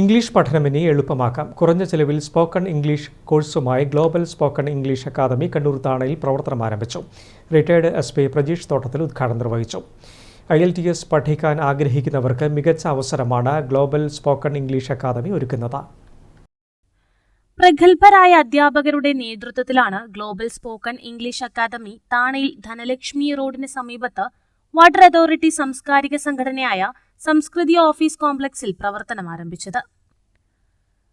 English പഠനം ഇനി എളുപ്പമാക്കാം. കുറഞ്ഞ ചെലവിൽ spoken English കോഴ്സുമായി global spoken English academy Kannur താണയിൽ പ്രവർത്തനം ആരംഭിച്ചു. റിട്ടയർഡ് എസ് പി പ്രജീഷ് തോട്ടത്തിൽ ഉദ്ഘാടനം നിർവഹിച്ചു. ഐ എൽ ടി എസ് പഠിക്കാൻ ആഗ്രഹിക്കുന്നവർക്ക് മികച്ച അവസരമാണ് ഗ്ലോബൽ സ്പോക്കൺ ഇംഗ്ലീഷ് അക്കാദമി ഒരുക്കുന്നത്. പ്രഗത്ഭരായ അധ്യാപകരുടെ നേതൃത്വത്തിലാണ് ഗ്ലോബൽ സ്പോക്കൺ ഇംഗ്ലീഷ് അക്കാദമി താണയിൽ ധനലക്ഷ്മി റോഡിന് സമീപത്ത് വാട്ടർ അതോറിറ്റി സാംസ്കാരിക സംഘടനയായ സംസ്കൃതി ഓഫീസ് കോംപ്ലക്സിൽ പ്രവർത്തനം ആരംഭിച്ചത്.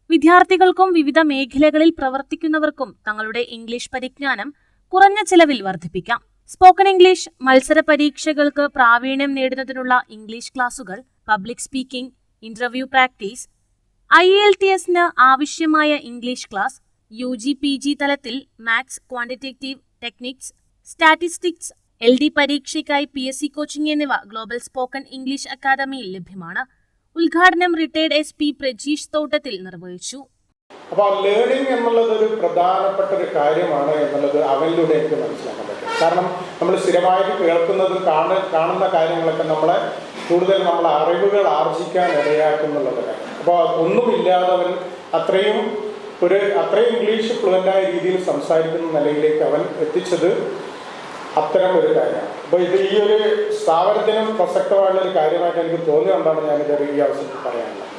വിദ്യാർത്ഥികൾക്കും വിവിധ മേഖലകളിൽ പ്രവർത്തിക്കുന്നവർക്കും തങ്ങളുടെ ഇംഗ്ലീഷ് പരിജ്ഞാനം കുറഞ്ഞ ചെലവിൽ വർദ്ധിപ്പിക്കാം. സ്പോക്കൺ ഇംഗ്ലീഷ് മത്സര പരീക്ഷകൾക്ക് പ്രാവീണ്യം നേടുന്നതിനുള്ള ഇംഗ്ലീഷ് ക്ലാസുകൾ public speaking interview practice I L T എസിന് ആവശ്യമായ English class U G P G തലത്തിൽ maths quantitative techniques statistics L D പരീക്ഷയ്ക്കായി P S C coaching എന്നിവ ഗ്ലോബൽ സ്പോക്കൺ ഇംഗ്ലീഷ് അക്കാദമിയിൽ ലഭ്യമാണ്. ഉദ്ഘാടനം റിട്ടയർഡ് എസ് പി പ്രജീഷ് തോട്ടത്തിൽ നിർവഹിച്ചു. അപ്പോൾ ലേണിംഗ് എന്നുള്ളത് ഒരു പ്രധാനപ്പെട്ട ഒരു കാര്യമാണ് എന്നുള്ളത് അവനിലൂടെ എനിക്ക് മനസ്സിലാക്കാൻ പറ്റും. കാരണം നമ്മൾ സ്ഥിരമായിട്ട് കേൾക്കുന്നതും കാണ കാണുന്ന കാര്യങ്ങളൊക്കെ നമ്മളെ കൂടുതൽ നമ്മളെ അറിവുകൾ ആർജിക്കാൻ ഇടയാക്കുന്നുള്ളത്. അപ്പോൾ ഒന്നുമില്ലാതവൻ അത്രയും ഒരു അത്രയും ഇംഗ്ലീഷ് ഫ്ലുവന്റായ രീതിയിൽ സംസാരിക്കുന്ന നിലയിലേക്ക് അവൻ എത്തിച്ചത് അത്തരം ഒരു കാര്യമാണ് അപ്പോൾ ഇത് ഈ ഒരു സ്ഥാപനത്തിനും പ്രസക്തമായുള്ള ഒരു കാര്യമായിട്ട് എനിക്ക് തോന്നിയുകൊണ്ടാണ് ഞാനിത് ഈ അവസരത്തിൽ പറയാനുള്ളത്.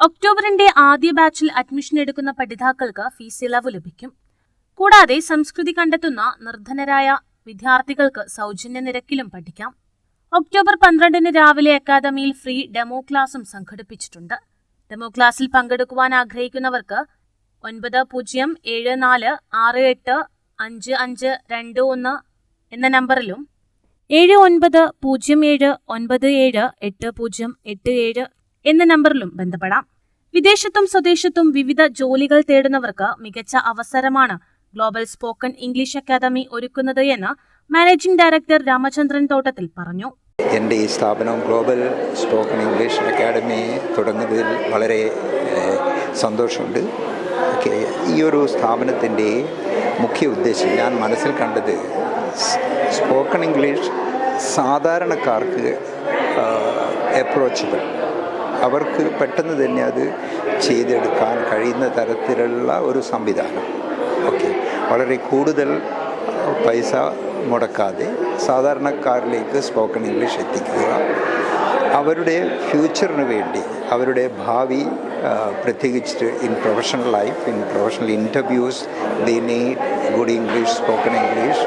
ഒക്ടോബറിന്റെ ആദ്യ ബാച്ചിൽ അഡ്മിഷൻ എടുക്കുന്ന പഠിതാക്കൾക്ക് ഫീസ് ഇളവ് ലഭിക്കും. കൂടാതെ സംസ്കൃതി കണ്ടെത്തുന്ന നിർധനരായ വിദ്യാർത്ഥികൾക്ക് സൗജന്യ നിരക്കിലും പഠിക്കാം. ഒക്ടോബർ പന്ത്രണ്ടിന് രാവിലെ അക്കാദമിയിൽ ഫ്രീ ഡെമോ ക്ലാസും സംഘടിപ്പിച്ചിട്ടുണ്ട്. ഡെമോ ക്ലാസ്സിൽ പങ്കെടുക്കുവാൻ ആഗ്രഹിക്കുന്നവർക്ക് ഒൻപത് പൂജ്യം ഏഴ് നാല് ആറ് എട്ട് അഞ്ച് അഞ്ച് രണ്ട് ഒന്ന് എന്ന നമ്പറിലും ഏഴ് ഒൻപത് പൂജ്യം ഏഴ് ഒൻപത് ഏഴ് എട്ട് പൂജ്യം എട്ട് ഏഴ് എന്ന നമ്പറിലും ബന്ധപ്പെടാം. വിദേശത്തും സ്വദേശത്തും വിവിധ ജോലികൾ തേടുന്നവർക്ക് മികച്ച അവസരമാണ് ഗ്ലോബൽ സ്പോക്കൺ ഇംഗ്ലീഷ് അക്കാദമി ഒരുക്കുന്നത് എന്ന് മാനേജിംഗ് ഡയറക്ടർ രാമചന്ദ്രൻ തോട്ടത്തിൽ പറഞ്ഞു. എന്റെ ഈ സ്ഥാപനം ഗ്ലോബൽ സ്പോക്കൺ ഇംഗ്ലീഷ് അക്കാദമി തുടങ്ങുന്നതിൽ വളരെ സന്തോഷമുണ്ട്. ഓക്കെ ഈ ഒരു സ്ഥാപനത്തിന്റെ മുഖ്യ ഉദ്ദേശം ഞാൻ മനസ്സിൽ കണ്ടത് സ്പോക്കൺ ഇംഗ്ലീഷ് സാധാരണക്കാർക്ക് അപ്രോച്ചബിൾ അവർക്ക് പെട്ടെന്ന് തന്നെ അത് ചെയ്തെടുക്കാൻ കഴിയുന്ന തരത്തിലുള്ള ഒരു സംവിധാനം. ഓക്കെ. വളരെ കൂടുതൽ പൈസ മുടക്കാതെ സാധാരണക്കാരിലേക്ക് സ്പോക്കൺ ഇംഗ്ലീഷ് എത്തിക്കുക. അവരുടെ ഫ്യൂച്ചറിന് വേണ്ടി അവരുടെ ഭാവി പ്രത്യേകിച്ചിട്ട് പ്രത്യേകിച്ച് in professional life in professional interviews the need good English spoken English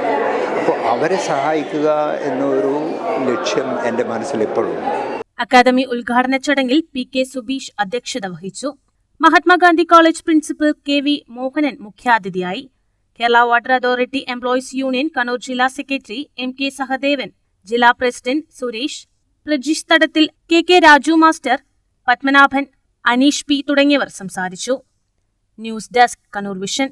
അവരെ സഹായിക്കുക എന്നൊരു ലക്ഷ്യം എന്റെ മനസ്സിൽ എപ്പോഴും അക്കാദമി ഉദ്ഘാടന ചടങ്ങിൽ പി കെ സുബീഷ് അധ്യക്ഷത വഹിച്ചു. Mahatma Gandhi college principal K V Mohanan മുഖ്യാതിഥിയായി. Kerala water authority employees union Kannur ജില്ലാ സെക്രട്ടറി എം കെ സഹദേവൻ ജില്ലാ president Suresh Prajish Thadathil K K Raju master Padmanabhan Aneesh P തുടങ്ങിയവർ സംസാരിച്ചു. News desk Kannur vision.